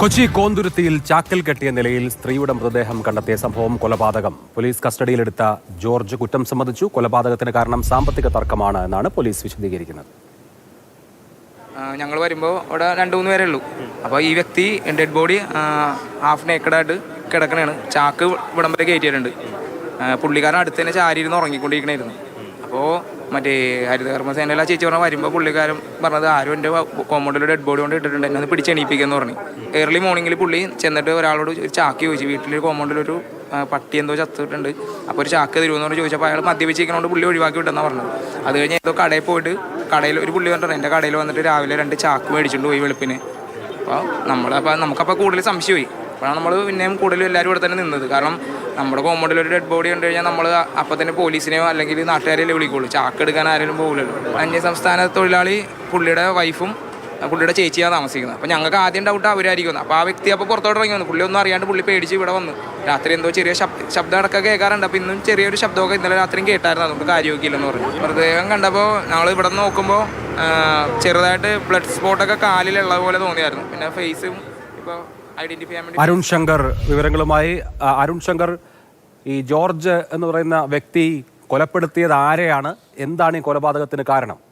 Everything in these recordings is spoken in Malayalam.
കൊച്ചി കോന്തുരുത്തിയിൽ ചാക്കൽ കെട്ടിയ നിലയിൽ സ്ത്രീയുടെ മൃതദേഹം കണ്ടെത്തിയ സംഭവം കൊലപാതകം. പോലീസ് കസ്റ്റഡിയിലെടുത്ത ജോർജ് കുറ്റം സമ്മതിച്ചു. കൊലപാതകത്തിന് കാരണം സാമ്പത്തിക തർക്കമാണ് എന്നാണ് പോലീസ് വിശദീകരിക്കുന്നത്. ഞങ്ങൾ വരുമ്പോൾ അവിടെ രണ്ട് മൂന്ന് പേരേ ഉള്ളൂ. അപ്പോൾ ഈ വ്യക്തി ഡെഡ് ബോഡി ഹാഫ് നേക്കഡായിട്ട് കിടക്കണേണ്. ചാക്ക് ഇവിടം വരെ കയറ്റിയിട്ടുണ്ട്. പുള്ളിക്കാരൻ അടുത്ത് തന്നെ ചാരിയിരുന്ന് ഉറങ്ങിക്കൊണ്ടിരിക്കണായിരുന്നു. അപ്പോൾ മറ്റേ ഹരിതകർമ്മസേനയിലെ ചേച്ചി പറഞ്ഞ വരുമ്പോൾ പുള്ളിക്കാരൻ പറഞ്ഞത് ആരും എന്റെ കോമ്പൗണ്ടിൽ ഡെഡ് ബോഡി കൊണ്ട് ഇട്ടിട്ടുണ്ട്. എന്നെ ഒന്ന് പിടിച്ചെണീപ്പിക്കുമെന്ന് പറഞ്ഞു. ഏർലി മോർണിംഗിൽ പുള്ളി ചെന്നിട്ട് ഒരാളോട് ഒരു ചാക്ക് ചോദിച്ചു. വീട്ടിൽ കോമ്പൗണ്ടിൽ ഒരു പട്ടി എന്തോ ചത്തിട്ടുണ്ട്. അപ്പോൾ ഒരു ചാക്ക് തരുമെന്ന് പറഞ്ഞ് ചോദിച്ചപ്പോൾ അയാൾ മദ്യപിച്ചിരിക്കണോണ്ട് പുള്ളി ഒഴിവാക്കി വിട്ടെന്നാണ് പറഞ്ഞത്. അത് കഴിഞ്ഞ് ഏതോ കടയിൽ പോയിട്ട് കടയിൽ ഒരു പുള്ളി പറഞ്ഞിട്ട് എന്റെ കടയിൽ വന്നിട്ട് രാവിലെ രണ്ട് ചാക്ക് മേടിച്ചുകൊണ്ട് പോയി വെളുപ്പിന്. അപ്പോൾ നമ്മളപ്പോൾ നമുക്കപ്പോൾ കൂടുതൽ സംശയമായി. അപ്പോഴാണ് നമ്മൾ പിന്നെയും കൂടുതലും എല്ലാവരും ഇവിടെ തന്നെ നിന്നത്. കാരണം നമ്മുടെ കോമ്പൗണ്ടിൽ ഒരു ഡെഡ് ബോഡി കണ്ടു കഴിഞ്ഞാൽ നമ്മൾ അപ്പം തന്നെ പോലീസിനെയോ അല്ലെങ്കിൽ നാട്ടുകാരെയല്ലേ വിളിക്കുള്ളൂ. ചാക്കെടുക്കാൻ ആരെങ്കിലും പോകില്ലല്ലോ അന്യസംസ്ഥാന തൊഴിലാളി പുള്ളിയുടെ വൈഫും പുള്ളിയുടെ ചേച്ചിയാണ് താമസിക്കുന്നത്. അപ്പോൾ ഞങ്ങൾക്ക് ആദ്യം ഡൗട്ട് അവരായിരിക്കും അപ്പോൾ ആ വ്യക്തി അപ്പോൾ പുറത്തോട്ട് ഇറങ്ങി വന്നു. പുള്ളി ഒന്നും അറിയാണ്ട് പുള്ളി പേടിച്ച് ഇവിടെ വന്നു. രാത്രി എന്തോ ചെറിയ ശബ്ദ അടക്കം കേൾക്കാറുണ്ട്. അപ്പോൾ ഇന്നും ചെറിയൊരു ശബ്ദമൊക്കെ ഇന്നലെ രാത്രിയും കേട്ടായിരുന്നു. അതുകൊണ്ട് കാര്യമൊക്കെയില്ലെന്ന് പറഞ്ഞു. മൃതദേഹം കണ്ടപ്പോൾ ഞങ്ങൾ ഇവിടെ നോക്കുമ്പോൾ ചെറുതായിട്ട് ബ്ലഡ് സ്പോട്ടൊക്കെ കാലിലുള്ള പോലെ തോന്നിയായിരുന്നു. പിന്നെ ഫേസും ഇപ്പോൾ അരുൺ ശങ്കർ വിവരങ്ങളുമായി. അരുൺ ശങ്കർ ഈ ജോർജ് എന്ന് പറയുന്ന വ്യക്തി കൊലപ്പെടുത്തിയത് ആരെയാണ്? എന്താണ് ഈ കൊലപാതകത്തിന് കാരണം?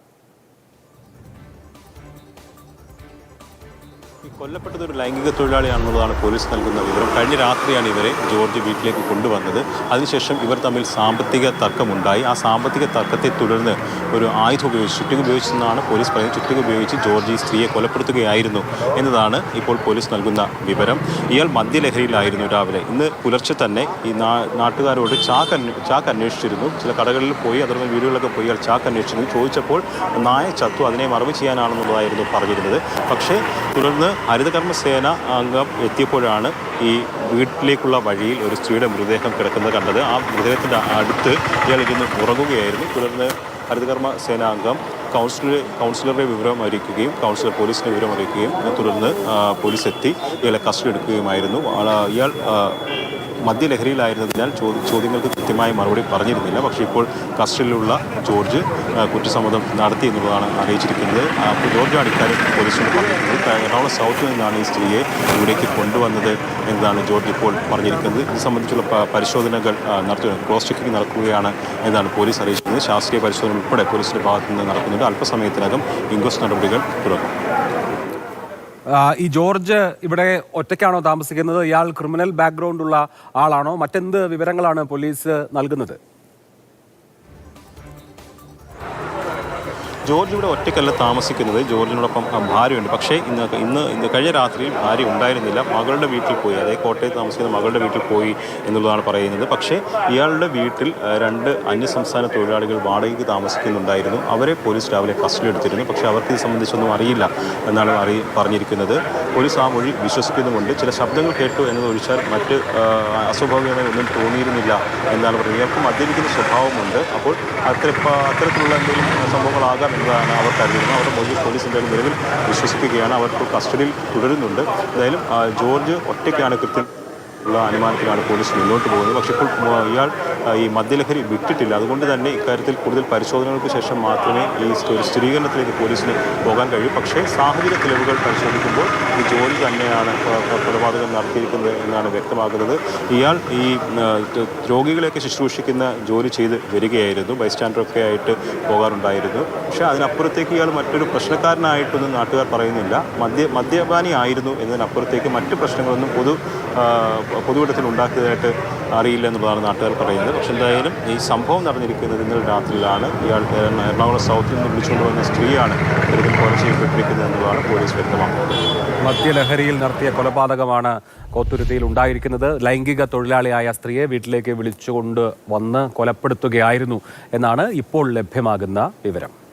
കൊല്ലപ്പെട്ടത് ഒരു ലൈംഗിക തൊഴിലാളിയാണെന്നുള്ളതാണ് പോലീസ് നൽകുന്ന വിവരം. കഴിഞ്ഞ രാത്രിയാണ് ഇവരെ ജോർജ് വീട്ടിലേക്ക് കൊണ്ടുവന്നത്. അതിനുശേഷം ഇവർ തമ്മിൽ സാമ്പത്തിക തർക്കമുണ്ടായി. ആ സാമ്പത്തിക തർക്കത്തെ തുടർന്ന് ഒരു ആയുധം ഉപയോഗിച്ച് ചുറ്റിക ഉപയോഗിച്ചെന്നാണ് പോലീസ് പറയുന്നത്. ചുറ്റിക ഉപയോഗിച്ച് ജോർജ് ഈ സ്ത്രീയെ കൊലപ്പെടുത്തുകയായിരുന്നു എന്നതാണ് ഇപ്പോൾ പോലീസ് നൽകുന്ന വിവരം. ഇയാൾ മദ്യലഹരിയിലായിരുന്നു രാവിലെ. ഇന്ന് പുലർച്ചെ തന്നെ ഈ നാട്ടുകാരോട് ചാക്ക് ചാക്ക് അന്വേഷിച്ചിരുന്നു. ചില കടകളിൽ പോയി അതുപോലെ വീടുകളിലൊക്കെ പോയി ഇയാൾ ചാക്ക് അന്വേഷിച്ചിരുന്നു. ചോദിച്ചപ്പോൾ നായ ചത്തു. അതിനെ മറവ് ചെയ്യാനാണെന്നുള്ളതായിരുന്നു പറഞ്ഞിരുന്നത്. പക്ഷേ തുടർന്ന് ഹരിതകർമ്മസേന അംഗം എത്തിയപ്പോഴാണ് ഈ വീട്ടിലേക്കുള്ള വഴിയിൽ ഒരു സ്ത്രീയുടെ മൃതദേഹം കിടക്കുന്നത് കണ്ടത്. ആ മൃതദേഹത്തിന്റെ അടുത്ത് ഇയാൾ ഇരുന്ന് ഉറങ്ങുകയായിരുന്നു. തുടർന്ന് ഹരിതകർമ്മ സേനാംഗം കൗൺസിലർ കൗൺസിലറുടെ വിവരം അറിയിക്കുകയും കൗൺസിലർ പോലീസിനെ വിവരം അറിയിക്കുകയും തുടർന്ന് പോലീസ് എത്തി. ഇയാളെ കസ്റ്റഡി എടുക്കുകയുമായിരുന്നു. ഇയാൾ മദ്യലഹരിയിലായിരുന്നതിനാൽ ചോദ്യ ചോദ്യങ്ങൾക്ക് കൃത്യമായ മറുപടി പറഞ്ഞിരുന്നില്ല. പക്ഷേ ഇപ്പോൾ കസ്റ്റഡിയിലുള്ള ജോർജ് കുറ്റസമ്മതം നടത്തി എന്നുള്ളതാണ് അറിയിച്ചിരിക്കുന്നത്. അപ്പോൾ ജോർജാണ് ഇക്കാര്യം പോലീസിനോട് പറഞ്ഞിരിക്കുന്നത്. എറണാകുളം സൗത്തിൽ നിന്നാണ് ഈ സ്ത്രീയെ ഇവിടേക്ക് കൊണ്ടുവന്നത് എന്നതാണ് ജോർജ് ഇപ്പോൾ പറഞ്ഞിരിക്കുന്നത്. ഇത് സംബന്ധിച്ചുള്ള പരിശോധനകൾ ആ, നടത്തുക ക്രോസ് ചെക്കിംഗ് നടക്കുകയാണ് എന്നാണ് പോലീസ് അറിയിച്ചിരിക്കുന്നത്. ശാസ്ത്രീയ പരിശോധന ഉൾപ്പെടെ പോലീസിന്റെ ഭാഗത്തു നിന്ന് നടക്കുന്നുണ്ട്. അല്പസമയത്തിനകം ഇൻക്വസ്റ്റ് നടപടികൾ തുടങ്ങും. ഈ ജോർജ് ഇവിടെ ഒറ്റയ്ക്കാണോ താമസിക്കുന്നത്? ഇയാൾ ക്രിമിനൽ ബാക്ക്ഗ്രൗണ്ട് ഉള്ള ആളാണോ? മറ്റെന്ത് വിവരങ്ങളാണ് പോലീസ് നൽകുന്നത്? ജോർജ് ഇവിടെ ഒറ്റയ്ക്കല്ല താമസിക്കുന്നത്. ജോർജിനോടൊപ്പം ഭാര്യയുണ്ട്. പക്ഷേ ഇന്ന് ഇന്ന് ഇന്ന് കഴിഞ്ഞ രാത്രിയിൽ ഭാര്യ ഉണ്ടായിരുന്നില്ല. മകളുടെ വീട്ടിൽ പോയി. അതായത് കോട്ടയത്ത് താമസിക്കുന്ന മകളുടെ വീട്ടിൽ പോയി എന്നുള്ളതാണ് പറയുന്നത്. പക്ഷേ ഇയാളുടെ വീട്ടിൽ രണ്ട് അന്യസംസ്ഥാന തൊഴിലാളികൾ വാടകയ്ക്ക് താമസിക്കുന്നുണ്ടായിരുന്നു. അവരെ പോലീസ് രാവിലെ കസ്റ്റഡി എടുത്തിരുന്നു. പക്ഷേ അവർക്ക് ഇത് സംബന്ധിച്ചൊന്നും അറിയില്ല എന്നാണ് അറി പറഞ്ഞിരിക്കുന്നത്. പോലീസ് ആ മൊഴി വിശ്വസിക്കുന്നുമുണ്ട്. ചില ശബ്ദങ്ങൾ കേട്ടു എന്നതൊഴിച്ചാൽ മറ്റ് അസ്വാഭാവികമായി ഒന്നും തോന്നിയിരുന്നില്ല എന്നാണ് പറയുന്നത്. ഇയാൾക്ക് മദ്യപിക്കുന്ന സ്വഭാവമുണ്ട്. അപ്പോൾ അത്ര അത്തരത്തിലുള്ള എന്തെങ്കിലും സംഭവങ്ങളാകാം എന്നതാണ് അവർ കരുതുന്നത്. അവരുടെ മൊഴി പോലീസ് എന്തായാലും നിലവിൽ വിശ്വസിക്കുകയാണ്. അവർക്ക് കസ്റ്റഡിയിൽ തുടരുന്നുണ്ട്. എന്തായാലും ജോർജ് ഒറ്റയ്ക്കാണ് കൃത്യം ഉള്ള അനുമാനത്തിലാണ് പോലീസ് മുന്നോട്ട് പോകുന്നത്. പക്ഷേ ഇപ്പോൾ ഇയാൾ ഈ മദ്യലഹരി വിട്ടിട്ടില്ല അതുകൊണ്ട് തന്നെ ഇക്കാര്യത്തിൽ കൂടുതൽ പരിശോധനകൾക്ക് ശേഷം മാത്രമേ ഈ ഒരു സ്ഥിരീകരണത്തിലേക്ക് പോലീസിന് പോകാൻ കഴിയൂ. പക്ഷേ സാഹചര്യ തെളിവുകൾ പരിശോധിക്കുമ്പോൾ ഈ ജോലി തന്നെയാണ് കൊലപാതകം നടത്തിയിരിക്കുന്നത് എന്നാണ് വ്യക്തമാകുന്നത്. ഇയാൾ ഈ രോഗികളെയൊക്കെ ശുശ്രൂഷിക്കുന്ന ജോലി ചെയ്ത് വരികയായിരുന്നു. ബൈസ്റ്റാൻഡറൊക്കെ ആയിട്ട് പോകാറുണ്ടായിരുന്നു. പക്ഷേ അതിനപ്പുറത്തേക്ക് ഇയാൾ മറ്റൊരു പ്രശ്നക്കാരനായിട്ടൊന്നും നാട്ടുകാർ പറയുന്നില്ല. മദ്യ മദ്യപാനി ആയിരുന്നു എന്നതിനപ്പുറത്തേക്ക് മറ്റ് പ്രശ്നങ്ങളൊന്നും പൊതു പൊതുവിടത്തിൽ ഉണ്ടാക്കിയതായിട്ട് അറിയില്ല എന്നുള്ളതാണ് നാട്ടുകാർ പറയുന്നത്. പക്ഷെ എന്തായാലും ഈ സംഭവം നടന്നിരിക്കുന്നത് ഇന്നലെ രാത്രിയിലാണ്. ഇയാൾ എറണ- എറണാകുളം സൗത്തിൽ നിന്ന് വിളിച്ചുകൊണ്ട് വന്ന സ്ത്രീയാണ് ഇത്തരത്തിൽ കൊല ചെയ്യപ്പെട്ടിരിക്കുന്നത് എന്നുള്ളതാണ് പോലീസ് വ്യക്തമാക്കുന്നത്. മദ്യലഹരിയിൽ നടത്തിയ കൊലപാതകമാണ് കോത്തുരുത്തിയിൽ ഉണ്ടായിരിക്കുന്നത്. ലൈംഗിക തൊഴിലാളിയായ സ്ത്രീയെ വീട്ടിലേക്ക് വിളിച്ചുകൊണ്ട് വന്ന് കൊലപ്പെടുത്തുകയായിരുന്നു എന്നാണ് ഇപ്പോൾ ലഭ്യമാകുന്ന വിവരം.